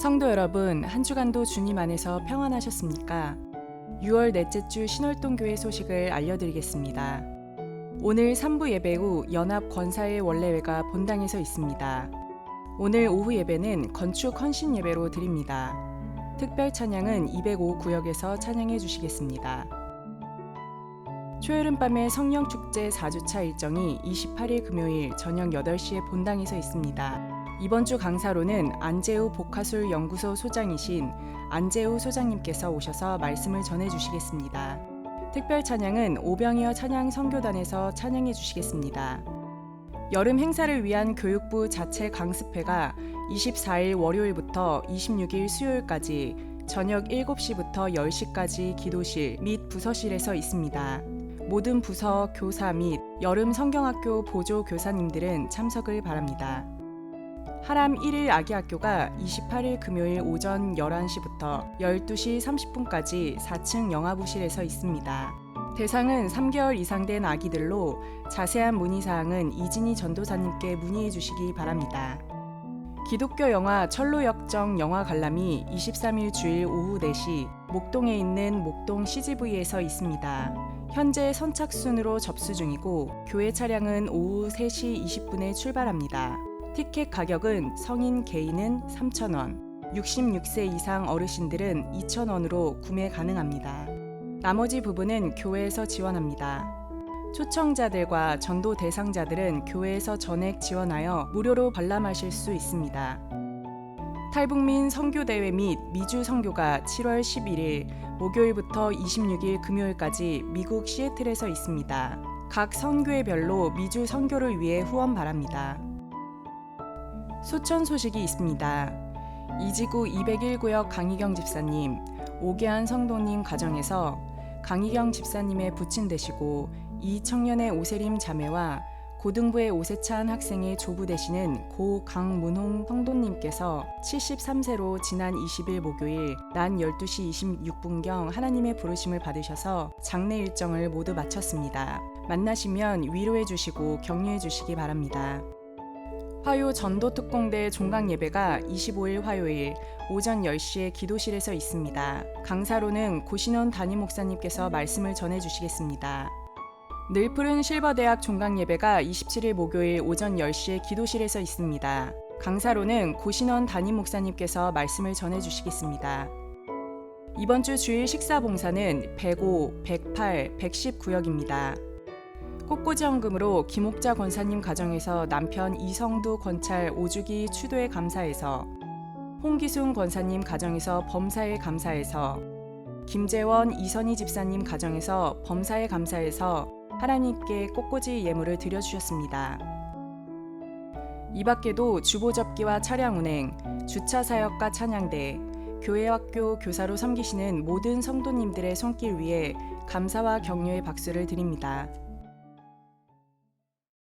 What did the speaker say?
성도 여러분, 한 주간도 주님 안에서 평안하셨습니까? 6월 넷째 주 신월동교회 소식을 알려드리겠습니다. 오늘 3부 예배 후 연합 권사의 원래회가 본당에서 있습니다. 오늘 오후 예배는 건축 헌신 예배로 드립니다. 특별 찬양은 205 구역에서 찬양해 주시겠습니다. 초여름 밤의 성령 축제 4주차 일정이 28일 금요일 저녁 8시에 본당에서 있습니다. 이번 주 강사로는 안재우 복화술 연구소 소장이신 안재우 소장님께서 오셔서 말씀을 전해 주시겠습니다. 특별 찬양은 오병이어 찬양 선교단에서 찬양해 주시겠습니다. 여름 행사를 위한 교육부 자체 강습회가 24일 월요일부터 26일 수요일까지 저녁 7시부터 10시까지 기도실 및 부서실에서 있습니다. 모든 부서, 교사 및 여름 성경학교 보조 교사님들은 참석을 바랍니다. 하람 1일 아기 학교가 28일 금요일 오전 11시부터 12시 30분까지 4층 영화부실에서 있습니다. 대상은 3개월 이상 된 아기들로 자세한 문의사항은 이진희 전도사님께 문의해 주시기 바랍니다. 기독교 영화 철로역정 영화 관람이 23일 주일 오후 4시 목동에 있는 목동 CGV에서 있습니다. 현재 선착순으로 접수 중이고 교회 차량은 오후 3시 20분에 출발합니다. 티켓 가격은 성인 개인은 3,000원, 66세 이상 어르신들은 2,000원으로 구매 가능합니다. 나머지 부분은 교회에서 지원합니다. 초청자들과 전도 대상자들은 교회에서 전액 지원하여 무료로 관람하실 수 있습니다. 탈북민 선교대회 및 미주 선교가 7월 11일 목요일부터 26일 금요일까지 미국 시애틀에서 있습니다. 각 선교회별로 미주 선교를 위해 후원 바랍니다. 수천 소식이 있습니다. 이지구 201구역 강희경 집사님, 오계한 성도님 가정에서 강희경 집사님의 부친 되시고 이 청년의 오세림 자매와 고등부의 오세찬 학생의 조부 되시는 고 강문홍 성도님께서 73세로 지난 20일 목요일 낮 12시 26분경 하나님의 부르심을 받으셔서 장례 일정을 모두 마쳤습니다. 만나시면 위로해 주시고 격려해 주시기 바랍니다. 화요 전도 특공대 종강 예배가 25일 화요일 오전 10시에 기도실에서 있습니다. 강사로는 고신원 담임 목사님께서 말씀을 전해 주시겠습니다. 늘 푸른 실버대학 종강 예배가 27일 목요일 오전 10시에 기도실에서 있습니다. 강사로는 고신원 담임 목사님께서 말씀을 전해 주시겠습니다. 이번 주 주일 식사 봉사는 105, 108, 110구역입니다. 꽃꽂이 헌금으로 김옥자 권사님 가정에서 남편 이성두 권찰 오주기 추도에 감사해서 홍기순 권사님 가정에서 범사에 감사해서 김재원 이선희 집사님 가정에서 범사에 감사해서 하나님께 꽃꽂이 예물을 드려주셨습니다. 이 밖에도 주보 접기와 차량 운행, 주차 사역과 찬양대, 교회 학교 교사로 섬기시는 모든 성도님들의 손길 위에 감사와 격려의 박수를 드립니다.